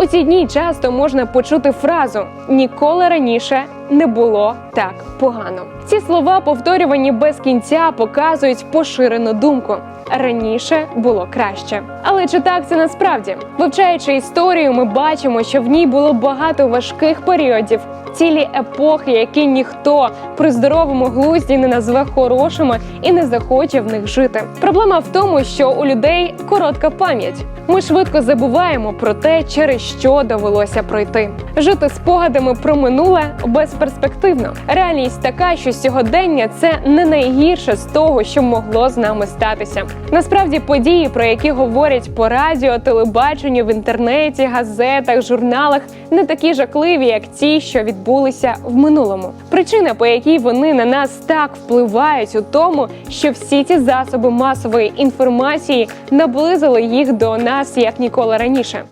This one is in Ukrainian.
У ці дні часто можна почути фразу ніколи раніше не було так погано. Ці слова, повторювані без кінця, показують поширену думку. Раніше було краще. Але чи так це насправді? Вивчаючи історію, ми бачимо, що в ній було багато важких періодів, цілі епохи, які ніхто при здоровому глузді не назве хорошими і не захоче в них жити. Проблема в тому, що у людей коротка пам'ять. Ми швидко забуваємо про те, через що довелося пройти. Жити спогадами про минуле безперспективно. Реальність така, що сьогодення це не найгірше з того, що могло з нами статися. Насправді, події, про які говорять по радіо, телебаченню, в інтернеті, газетах, журналах, не такі жахливі, як ті, що відбулися в минулому. Причина, по якій вони на нас так впливають, у тому, що всі ці засоби масової інформації наблизили їх до нас як ніколи раніше.